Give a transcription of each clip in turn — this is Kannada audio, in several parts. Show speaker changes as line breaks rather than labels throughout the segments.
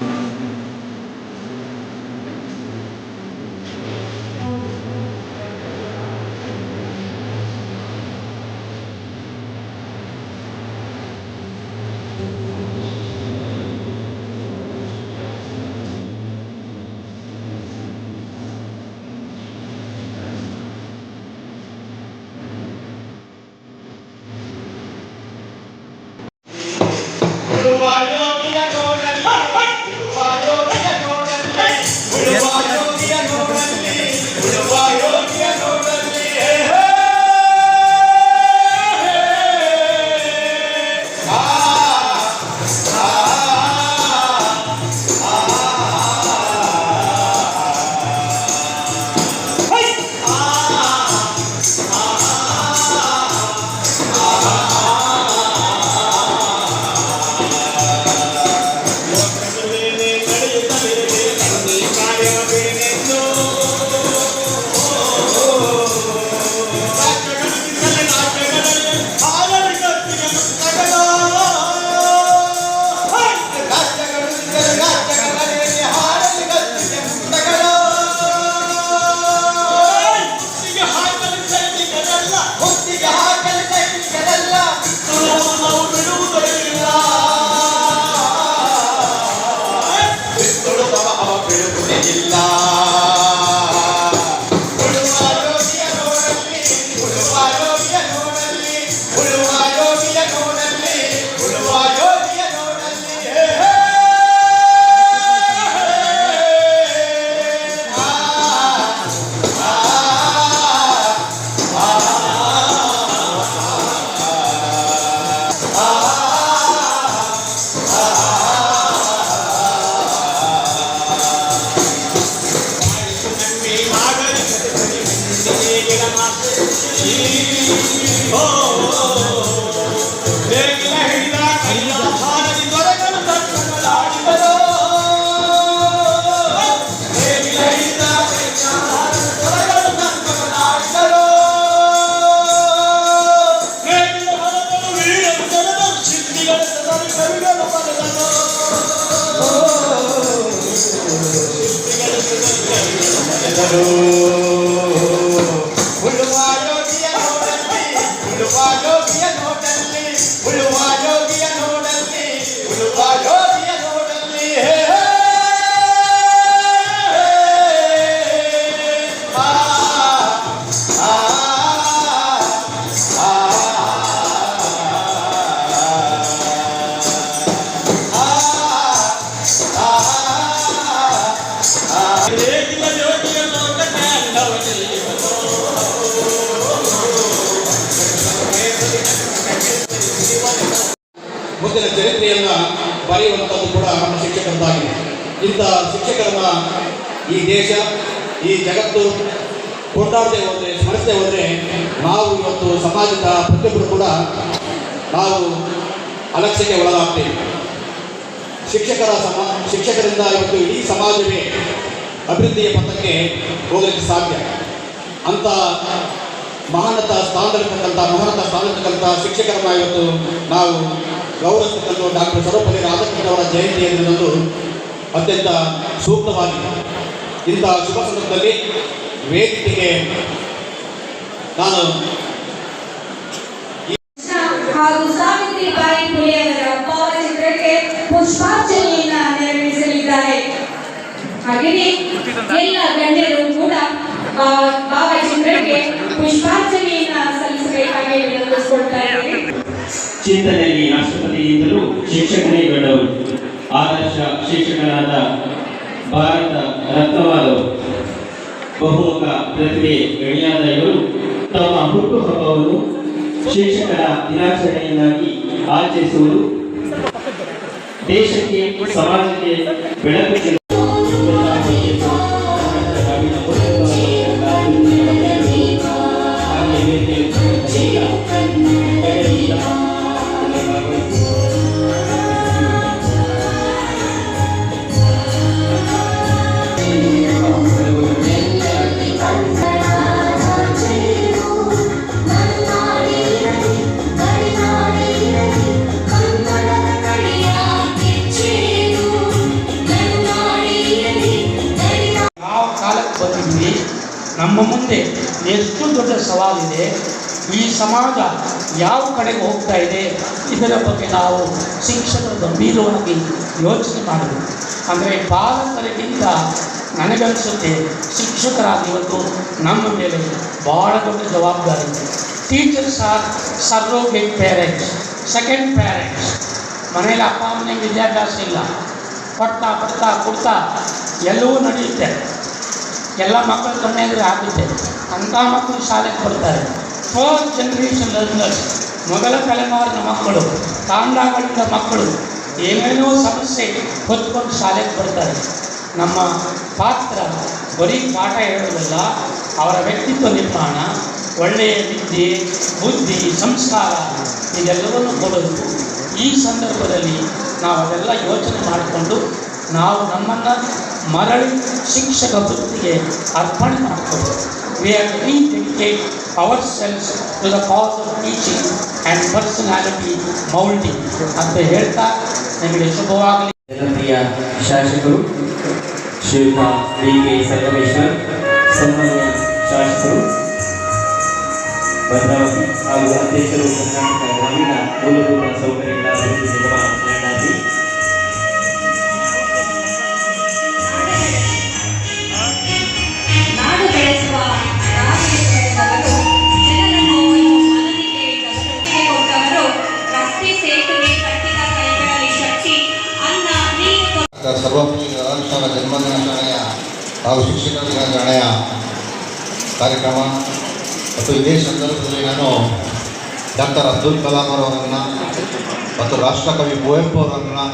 Mm-hmm. Ah. Chicago. ಇಂಥ ಶಿಕ್ಷಕರನ್ನ ಈ ದೇಶ, ಈ ಜಗತ್ತು ಕೊಂಡಾಡದೆ ಹೋದರೆ, ಸ್ಮರಿಸದೆ ಹೋದರೆ, ನಾವು ಇವತ್ತು ಸಮಾಜದ ಪ್ರತಿಯೊಬ್ಬರು ಕೂಡ ನಾವು ಅಲಕ್ಷ್ಯಕ್ಕೆ ಒಳಗಾಗ್ತೇವೆ. ಶಿಕ್ಷಕರ ಸಮ, ಶಿಕ್ಷಕರಿಂದ ಇವತ್ತು ಇಡೀ ಸಮಾಜವೇ ಅಭಿವೃದ್ಧಿಯ ಪಥಕ್ಕೆ ಹೋಗಲಿಕ್ಕೆ ಸಾಧ್ಯ. ಅಂತ ಮಹಾನತ ಸ್ಥಾನದಲ್ಲಿರ್ತಕ್ಕಂಥ ಮಹಾನತ ಸ್ಥಾನದಲ್ಲಿರ್ತಕ್ಕಂಥ ಶಿಕ್ಷಕರನ್ನ ಇವತ್ತು ನಾವು ಗೌರವಿಸ್ತಕ್ಕಂಥ ಡಾಕ್ಟರ್ ಸರ್ವಪಲ್ಲಿ ರಾಧಾಕೃಷ್ಣ ಅವರ ಜಯಂತಿಯಲ್ಲಿ ಎನ್ನುವುದು ಅತ್ಯಂತ ಸೂಕ್ತವಾಗಿದೆ ಇಂಥ ಶುಭ ಸಂದರ್ಭದಲ್ಲಿ ವೇದಿಕೆಗೆ ನಾನು
ಹಾಗೂ ಸಾವಿತ್ರಿಬಾಯಿ ಫುಲೆ ಅವರ ಭಾವಚಿತ್ರಕ್ಕೆ ಪುಷ್ಪಾರ್ಚನೆಯನ್ನ ನೆರವೇರಿಸಲಿದ್ದಾರೆ. ಹಾಗೆಯೇ ಎಲ್ಲ ಗಣ್ಯರು ಕೂಡ ಭಾವ- ಭಾವಚಿತ್ರಕ್ಕೆ ಪುಷ್ಪಾರ್ಚನೆಯನ್ನ ಸಲ್ಲಿಸಬೇಕಾಗಿ
ಚಿಂತನೆಯಲ್ಲಿ ರಾಷ್ಟ್ರಪತಿಯಿಂದಲೂ ಶಿಕ್ಷಕನೇ ದೊಡ್ಡವರು. ಆದರ್ಶ ಶಿಕ್ಷಕರಾದ ಭಾರತ ರತ್ನವಾದವರು ಬಹುಮುಖ ಪ್ರತಿಭೆ ಗಣಿಯಾದ ಇವರು ತಮ್ಮ ಹುಟ್ಟುಹಬ್ಬವನ್ನು ಶಿಕ್ಷಕರ ದಿನಾಚರಣೆಯನ್ನಾಗಿ ಆಚರಿಸುವುದು ದೇಶಕ್ಕೆ, ಸಮಾಜಕ್ಕೆ ಬೆಳಕು
ಬಂದಿದ್ವಿ ನಮ್ಮ ಮುಂದೆ ಎಷ್ಟು ದೊಡ್ಡ ಸವಾಲಿದೆ, ಈ ಸಮಾಜ ಯಾವ ಕಡೆಗೆ ಹೋಗ್ತಾ ಇದೆ, ಇದರ ಬಗ್ಗೆ ನಾವು ಶಿಕ್ಷಕರು ಗಂಭೀರವಾಗಿ ಯೋಚನೆ ಮಾಡಬೇಕು ಅಂದರೆ ಪಾಲಕರಿಗಿಂತ ನನಗನಿಸುತ್ತೆ ಶಿಕ್ಷಕರಾಗಿ ಇವತ್ತು ನಮ್ಮ ಮೇಲೆ ಭಾಳ ದೊಡ್ಡ ಜವಾಬ್ದಾರಿ ಇದೆ. Teachers are surrogate parents second parents ಮನೇಲಿ ಅಪ್ಪ ಅಮ್ಮನಿಗೆ ವಿದ್ಯಾಭ್ಯಾಸ ಇಲ್ಲ. ಕೊಡ್ತಾ ಕೊಡ್ತಾ ಕೊಡ್ತಾ ಎಲ್ಲವೂ ನಡೆಯುತ್ತೆ. ಎಲ್ಲ ಮಕ್ಕಳು ಕಮ್ಮಿ ಅಂದರೆ ಆಗುತ್ತೆ ಅಂಥ ಮಕ್ಕಳು ಶಾಲೆಗೆ ಬರ್ತಾರೆ. ಫಸ್ಟ್ ಜನ್ರೇಷನ್ ಲರ್ನರ್ಸ್ ಮೊದಲ ತಲೆಮಾರಿನ ಮಕ್ಕಳು, ತಾಂಡಾಗಳಿಂದ ಮಕ್ಕಳು, ಏನೇನೋ ಸಮಸ್ಯೆ ಹೊತ್ಕೊಂಡು ಶಾಲೆಗೆ ಬರ್ತಾರೆ. ನಮ್ಮ ಪಾತ್ರ ಬರೀ ಪಾಠ ಹೇಳೋದಲ್ಲ, ಅವರ ವ್ಯಕ್ತಿತ್ವ ನಿರ್ಮಾಣ, ಒಳ್ಳೆಯ ವಿದ್ಯೆ, ಬುದ್ಧಿ, ಸಂಸ್ಕಾರ, ಇದೆಲ್ಲವನ್ನು ಕೊಡೋದು. ಈ ಸಂದರ್ಭದಲ್ಲಿ ನಾವು ಅದೆಲ್ಲ ಯೋಚನೆ ಮಾಡಿಕೊಂಡು ನಾವು ನಮ್ಮನ್ನು ಮರಳಿ ಶಿಕ್ಷಕ ವೃತ್ತಿಗೆ ಅರ್ಪಣೆ ಮಾಡಿಕೊಂಡು we are ourselves to the cause of teaching and personality moulding ಅಂತ ಹೇಳ್ತಾ ನಿಮಗೆ ಶುಭವಾಗಲಿ.
ಜನಪ್ರಿಯ ಶಾಸಕರು ಶ್ರೀಯುತ ಡಿ ಕೆ ಸಂಗಮೇಶ್ವರ್ ಸನ್ಮಾನ್ಯ ಶಾಸಕರು, ಭದ್ರಾವತಿ ಹಾಗೂ ಅಧ್ಯಕ್ಷರು, ಕರ್ನಾಟಕ ಗ್ರಾಮೀಣ ಮೂಲಭೂತ ಸೌಕರ್ಯಗಳ
ಹಾಗೂ ಶಿಕ್ಷಕರ ದಿನಾಚರಣೆಯ ಕಾರ್ಯಕ್ರಮ ಮತ್ತು ಇದೇ ಸಂದರ್ಭದಲ್ಲಿ ನಾನು ಡಾಕ್ಟರ್ ಅಬ್ದುಲ್ ಕಲಾಂ ಅವರನ್ನು ಮತ್ತು ರಾಷ್ಟ್ರಕವಿ ಕುವೆಂಪು ಅವರನ್ನು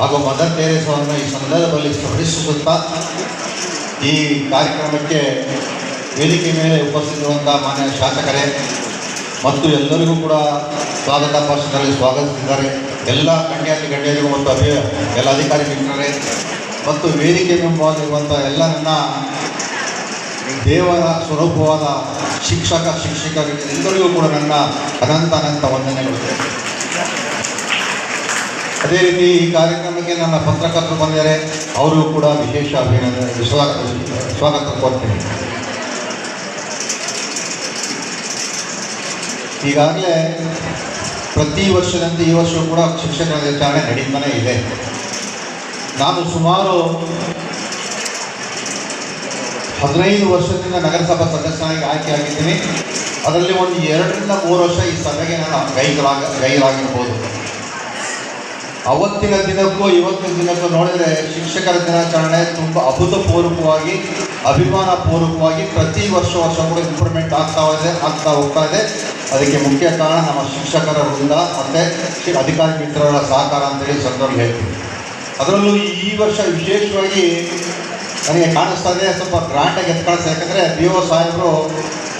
ಹಾಗೂ ಮದರ್ ಟೇರೇಸ್ ಅವರನ್ನು ಈ ಸಂದರ್ಭದಲ್ಲಿ ಸ್ಮರಿಸುತ್ತಾ ಈ ಕಾರ್ಯಕ್ರಮಕ್ಕೆ ವೇದಿಕೆ ಮೇಲೆ ಉಪಸ್ಥಿತಿರುವಂಥ ಮಾನ್ಯ ಶಾಸಕರೇ ಮತ್ತು ಎಲ್ಲರಿಗೂ ಕೂಡ ಸ್ವಾಗತ, ಭಾಷಣದಲ್ಲಿ ಸ್ವಾಗತಿಸಿದ್ದಾರೆ. ಎಲ್ಲ ಗಣ್ಯಾತಿ ಗಣ್ಯರಿಗೂ ಮತ್ತು ಅಭಿ ಎಲ್ಲ ಅಧಿಕಾರಿ ಮಿತ್ರರೇ ಮತ್ತು ವೇದಿಕೆ ಮುಂಭಾಗದಲ್ಲಿರುವಂಥ ಎಲ್ಲ ನನ್ನ ದೇವರ ಸ್ವರೂಪವಾದ ಶಿಕ್ಷಕ, ಶಿಕ್ಷಕರಿಗೆ ಎಲ್ಲರಿಗೂ ಕೂಡ ನನ್ನ ಅನಂತ ಅನಂತ ವಂದನೆಗಳು. ಅದೇ ರೀತಿ ಈ ಕಾರ್ಯಕ್ರಮಕ್ಕೆ ನನ್ನ ಪತ್ರಕರ್ತರು ಬಂದರೆ ಅವರಿಗೂ ಕೂಡ ವಿಶೇಷ ಅಭಿನಂದನೆ, ಸ್ವಾಗತ ಸ್ವಾಗತ ಕೋರ್ತೀನಿ. ಈಗಾಗಲೇ ಪ್ರತಿ ವರ್ಷದಂತೆ ಈ ವರ್ಷವೂ ಕೂಡ ಶಿಕ್ಷಕರ ದಿನಾಚರಣೆ ನಡೀತಾನೆ ಇದೆ. ನಾನು ಸುಮಾರು ಹದಿನೈದು ವರ್ಷದಿಂದ ನಗರಸಭಾ ಸದಸ್ಯನಾಗಿ ಆಯ್ಕೆಯಾಗಿದ್ದೀನಿ ಅದರಲ್ಲಿ ಒಂದು ಎರಡರಿಂದ ಮೂರು ವರ್ಷ ಈ ಸಭೆಗೆ ನಾನು ಗೈರಾಗ ಗೈರಾಗಿರ್ಬೋದು. ಅವತ್ತಿನ ದಿನಕ್ಕೂ ಇವತ್ತಿನ ದಿನಕ್ಕೂ ನೋಡಿದರೆ ಶಿಕ್ಷಕರ ದಿನಾಚರಣೆ ತುಂಬ ಅಭೂತಪೂರ್ವಕವಾಗಿ, ಅಭಿಮಾನಪೂರ್ವಕವಾಗಿ ಪ್ರತಿ ವರ್ಷ ವರ್ಷ ಕೂಡ ಇಂಪ್ರೂವ್ಮೆಂಟ್ ಆಗ್ತಾ ಇದೆ, ಆಗ್ತಾ ಹೋಗ್ತಾ ಇದೆ. ಅದಕ್ಕೆ ಮುಖ್ಯ ಕಾರಣ ನಮ್ಮ ಶಿಕ್ಷಕರ ವೃಂದ ಮತ್ತು ಅಧಿಕಾರಿ ಮಿತ್ರರ ಸಹಕಾರ ಅಂತೇಳಿ ಸಂದರ್ಭ ಹೇಳ್ತೀನಿ. ಅದರಲ್ಲೂ ಈ ವರ್ಷ ವಿಶೇಷವಾಗಿ ನನಗೆ ಕಾಣಿಸ್ತಾ ಇದೆ, ಸ್ವಲ್ಪ ಗ್ರ್ಯಾಂಡಾಗಿ ಎದ್ದು ಕಾಣಿಸ್ತಾ ಯಾಕಂದರೆ ಬಿ ಓ ಸಾಹೇಬರು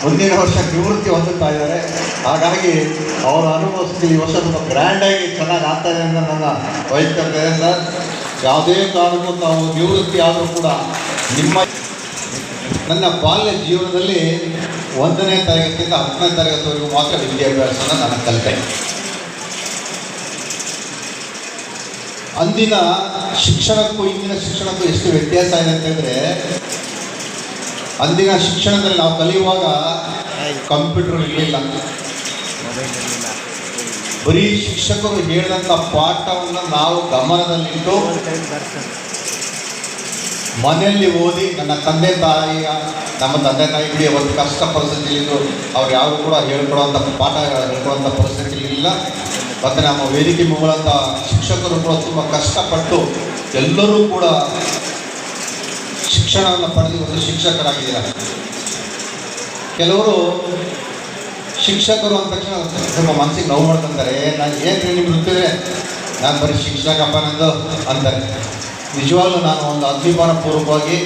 ಮುಂದಿನ ವರ್ಷ ನಿವೃತ್ತಿ ಹೊಂದುತ್ತಾ ಇದ್ದಾರೆ. ಹಾಗಾಗಿ ಅವರ ಅನುಭವಿಸ್ತಿ ಈ ವರ್ಷ ಸ್ವಲ್ಪ ಗ್ರ್ಯಾಂಡಾಗಿ ಚೆನ್ನಾಗಿ ಆಗ್ತಾ ಇದೆ ಅಂತ ನನ್ನ ವೈಯಕ್ತಿಕ ಸರ್. ಯಾವುದೇ ಕಾರಣಕ್ಕೂ ತಾವು ನಿವೃತ್ತಿ ಆದರೂ ಕೂಡ ನಿಮ್ಮ ನನ್ನ ಬಾಲ್ಯ ಜೀವನದಲ್ಲಿ ಒಂದನೇ ತರಗತಿಯಿಂದ ಹತ್ತನೇ ತರಗತಿವರೆಗೂ ಮಾತ್ರ ವಿದ್ಯಾಭ್ಯಾಸನ ನಾನು ಕಲಿತೆ ಅಂದಿನ ಶಿಕ್ಷಣಕ್ಕೂ, ಇಂದಿನ ಶಿಕ್ಷಣಕ್ಕೂ ಎಷ್ಟು ವ್ಯತ್ಯಾಸ ಇದೆ ಅಂತಂದ್ರೆ, ಅಂದಿನ ಶಿಕ್ಷಣದಲ್ಲಿ ನಾವು ಕಲಿಯುವಾಗ ಕಂಪ್ಯೂಟರ್ ಇರಲಿಲ್ಲ ಬರೀ ಶಿಕ್ಷಕರು ಹೇಳಿದಂಥ ಪಾಠವನ್ನು ನಾವು ಗಮನದಲ್ಲಿಟ್ಟು ಮನೆಯಲ್ಲಿ ಓದಿ ನನ್ನ ತಂದೆ ತಾಯಿಯ ನಮ್ಮ ತಂದೆ ತಾಯಿ ಬಿಡಿ ಒಂದು ಕಷ್ಟ ಪರಿಸ್ಥಿತಿಯಲ್ಲಿ ಅವ್ರು ಯಾರು ಕೂಡ ಹೇಳ್ಕೊಡುವಂಥ ಪಾಠ ಹೇಳ್ಕೊಡುವಂಥ ಪರಿಸ್ಥಿತಿ ಇಲ್ಲ ಮತ್ತು ನಮ್ಮ ವೇದಿಕೆ ಮೂಲಕ ಶಿಕ್ಷಕರು ಕೂಡ ತುಂಬ ಕಷ್ಟಪಟ್ಟು ಎಲ್ಲರೂ ಕೂಡ ಶಿಕ್ಷಣವನ್ನು ಪಡೆದು ಒಂದು ಶಿಕ್ಷಕರಾಗಿದ್ದಾರೆ. ಕೆಲವರು ಶಿಕ್ಷಕರು ಅಂದ ತಕ್ಷಣ ಸ್ವಲ್ಪ ಮನಸ್ಸಿಗೆ ನೋವು ಮಾಡ್ಕೊಂತಾರೆ, ನಾನು ಏನು ನಿಮ್ಗೆ ಬಿಡ್ತಿದ್ರೆ ನಾನು ಬರೀ ಶಿಕ್ಷಕಪ್ಪ ನಂದು, ಅಂತಾರೆ. ನಿಜವಾಗ್ಲೂ ನಾನು ಒಂದು ಅಭಿಮಾನಪೂರ್ವಕವಾಗಿ,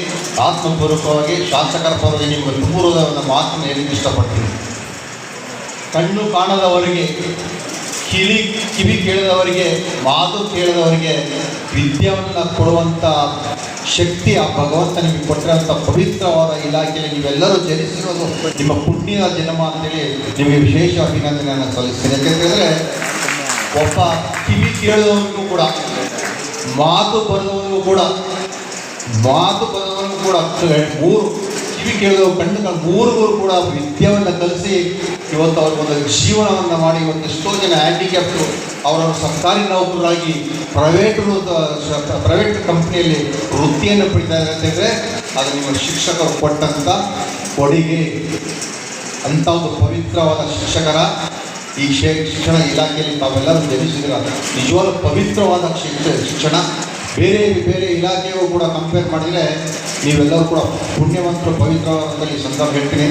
ಆತ್ಮಪೂರ್ವಕವಾಗಿ, ಶಾಸಕರ ಪರವಾಗಿ ನಿಮಗೆ ತುಂಬುವುದ ಒಂದು ಮಾತನ್ನು ಹೇಳಿಕ್ಕೆ ಇಷ್ಟಪಡ್ತೀನಿ ಕಣ್ಣು ಕಾಣದವರಿಗೆ ಕಿವಿ ಕಿವಿ ಕೇಳದವರಿಗೆ, ಮಾತು ಕೇಳದವರಿಗೆ ವಿದ್ಯೆಯನ್ನು ಕೊಡುವಂಥ ಶಕ್ತಿ ಆ ಭಗವಂತ ನಿಮಗೆ ಕೊಟ್ಟಿರೋಂಥ ಪವಿತ್ರವಾದ ಇಲಾಖೆಯಲ್ಲಿ ನೀವೆಲ್ಲರೂ ಜನಿಸಿರೋದು ನಿಮ್ಮ ಪುಣ್ಯದ ಜನ್ಮ ಅಂತೇಳಿ ನಿಮಗೆ ವಿಶೇಷ ಅಭಿನಂದನೆಯನ್ನು ಸಲ್ಲಿಸ್ತೀನಿ. ಯಾಕೆಂತಂದರೆ ಒಬ್ಬ ಕಿವಿ ಕೇಳದವರಿಗೂ ಕೂಡ, ಮಾತು ಬರೆದವನಿಗೂ ಕೂಡ, ಮಾತು ಬರೆದವನಿಗೂ ಕೂಡ ಮೂರು ಕಿವಿ ಕೇಳಿದವು. ಕಣ್ಣು ಕಾಣ್- ಮೂರಿಗೂ ಕೂಡ ವಿದ್ಯೆಯನ್ನು ಕಲಿಸಿ ಇವತ್ತು ಅವ್ರಿಗೊಂದು ಜೀವನವನ್ನು ಮಾಡಿ ಇವತ್ತು ಎಷ್ಟೋ ಜನ ಹ್ಯಾಂಡಿಕ್ಯಾಪ್ಟು ಅವರನ್ನು ಸರ್ಕಾರಿ ನೌಕರರಾಗಿ ಪ್ರೈವೇಟ್ ಪ್ರೈವೇಟ್ ಕಂಪ್ನಿಯಲ್ಲಿ ವೃತ್ತಿಯನ್ನು ಪಡಿತಾ ಇದ್ದಾರೆ ಅಂತಂದರೆ ಅದು ನಿಮ್ಮ ಶಿಕ್ಷಕರು ಕೊಟ್ಟಂಥ ಕೊಡುಗೆ. ಅಂಥ ಒಂದು ಪವಿತ್ರವಾದ ಶಿಕ್ಷಕರ ಈ ಶಿಕ್ಷಣ ಇಲಾಖೆಯಲ್ಲಿ ತಾವೆಲ್ಲರೂ ಜನಿಸಿದ್ರೆ ನಿಜವಾದ ಪವಿತ್ರವಾದ ಶಿಕ್ಷ ಶಿಕ್ಷಣ. ಬೇರೆ ಬೇರೆ ಇಲಾಖೆಯೂ ಕೂಡ ಕಂಪೇರ್ ಮಾಡಿದರೆ ನೀವೆಲ್ಲರೂ ಕೂಡ ಪುಣ್ಯವಂತರು ಪವಿತ್ರವಾದಂಥ ಈ ಸಂದರ್ಭ ಹೇಳ್ತೀನಿ.